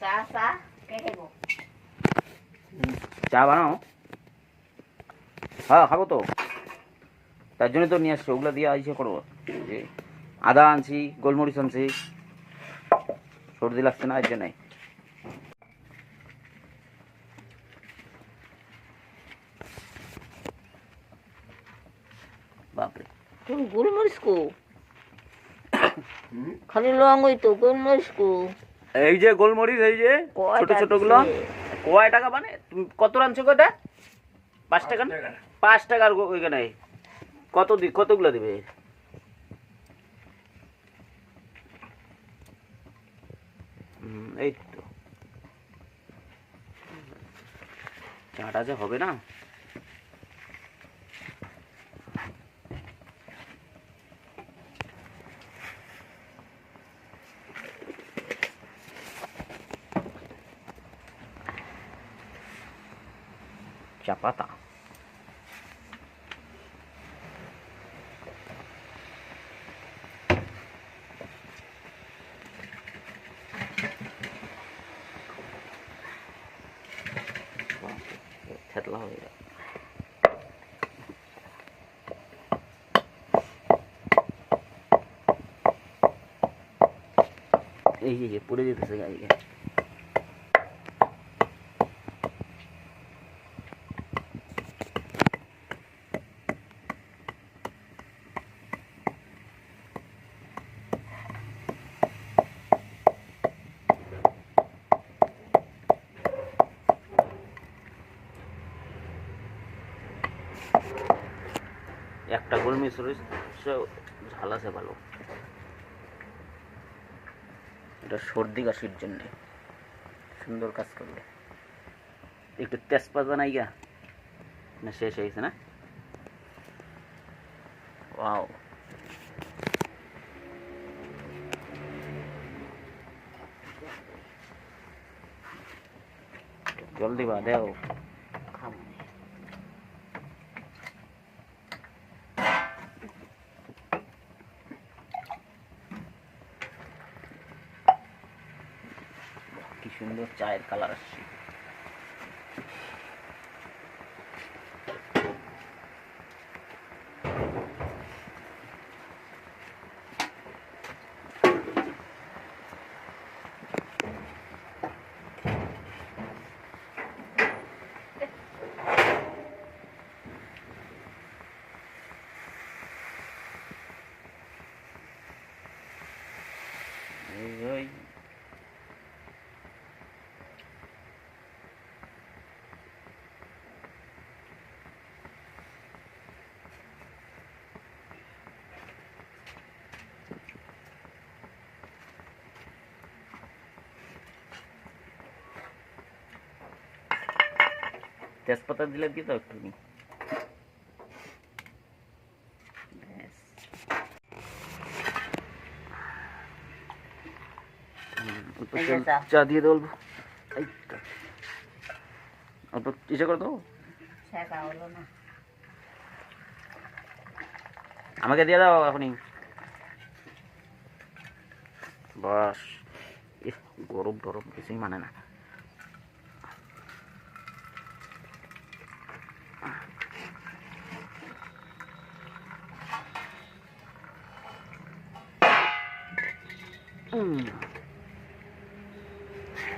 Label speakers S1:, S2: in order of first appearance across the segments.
S1: চা চা কে খাইব?
S2: চা বানাও। হ্যাঁ খাব তো। তার জন্য তো নিয়ে আসছি ওগুলো দিয়ে আইসে করব। যে আদা আনছি গোলমরিচ আনছি। সর্দি লাগছে না এর জন্যই বাপরে।
S1: তুমি গোলমরিচ কো? খালি লঙ্গই তো গোলমরিচ কো?
S2: এই যে গোলমরিচ এই যে ছোট
S1: ছোটগুলো।
S2: কয় টাকা মানে? তুমি কত রানছো কটা পাঁচ টাকা? পাঁচ টাকার গো- ওইখানে। কত দি কতগুলো দিবে? এই তো। চাটা যে হবে না? চা পাতা থেতলা হয়ে গেল এই যে যে পড়ে যেতেছে গাড়ি একটা গোলমরিচ রয়েছে ঝাল আছে ভালো। এটা সর্দি কাশির জন্যে। সুন্দর কাজ করবে। একটু তেজপাতা নাই গা না শেষ হয়েছে না? ওয়াও। জলদি বা দেও
S1: খাব
S2: সুন্দর চায়ের কালার আসছে এই ওই তেজপাতা দিলে দিয়ে দাও একটু।
S1: চা।
S2: দিয়ে দেবো। অল্প। ইসে করে দেবো
S1: না।
S2: আমাকে দিয়ে দাও এখনই। বাস। গরম টরম কিছুই মানে না।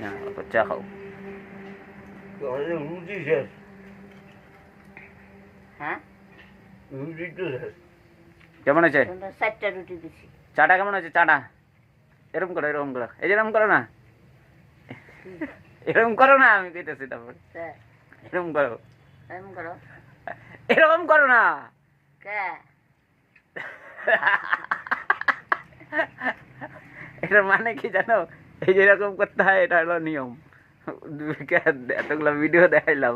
S2: না চা খাও
S3: রুটি শেষ
S1: হ্যাঁ
S3: রুটি তো শেষ
S2: কেমন আছে?
S1: চারটা রুটি দিছি।
S2: চাটা কেমন আছে? চাটা? এরকম করো এরকম করো। এই যে এরকম করো না। এরকম করো না আমি কইতেছি তারপরে।
S1: কে?
S2: এরকম করো।
S1: এরম করো।
S2: এরকম করো না।
S1: কে?
S2: এটার মানে কি জানো? এই যে এরকম করতে হয়, এটা হলো নিয়ম। এতগুলো ভিডিও দেখাইলাম।